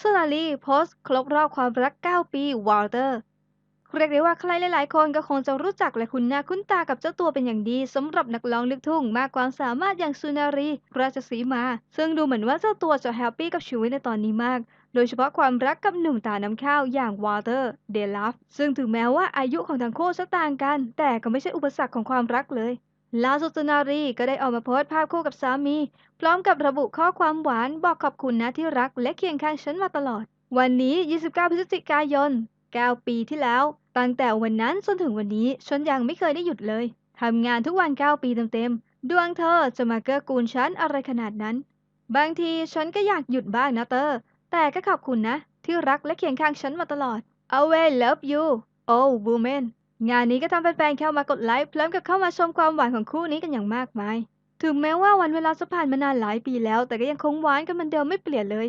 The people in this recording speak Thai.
ซาลารีโพสต์ครบรอบความรัก 9 ปีวอลเตอร์ เรียกได้ว่าใครหลายๆ คนก็คงจะรู้จักและคุ้นหน้าคุ้นตากับเจ้าตัวเป็นอย่างดีสำหรับนักร้องลูกทุ่งมากความสามารถอย่างสุนารีราชสีมา ซึ่งดูเหมือนว่าเจ้าตัวจะแฮปปี้กับชีวิตในตอนนี้มาก โดยเฉพาะความรักกับหนุ่มตาน้ำข้าวอย่างวอลเตอร์เดลัฟซึ่งถึงแม้ว่าอายุของทั้งคู่จะต่างกัน แต่ก็ไม่ใช่อุปสรรคของความรักเลย ล่าสุดสุนารีก็ได้ออกมาโพสต์ภาพคู่กับสามี พร้อมกับระบุข้อความหวานบอกขอบคุณนะที่รักและเคียงข้างฉันมาตลอด วันนี้ 29 พฤศจิกายน 9 ปีที่แล้ว ตั้งแต่วันนั้นจนถึงวันนี้ฉันยังไม่เคยได้หยุดเลยทำงานทุกวัน 9 ปีเต็มๆดวงเธอจะมาเกื้อกูลฉันอะไรขนาดนั้น บางทีฉันก็อยากหยุดบ้างนะเตอร์แต่ก็ขอบคุณนะ ที่รักและเคียงข้างฉันมาตลอด Always love you oh woman งานนี้ก็ทำแฟนๆเข้ามากดไลค์พร้อมกับเข้ามาชมความหวานของคู่นี้กันอย่างมากมาย ถึงแม้ว่าวันเวลาจะผ่านมานานหลายปีแล้ว แต่ก็ยังคงหวานกันเหมือนเดิมไม่เปลี่ยนเลย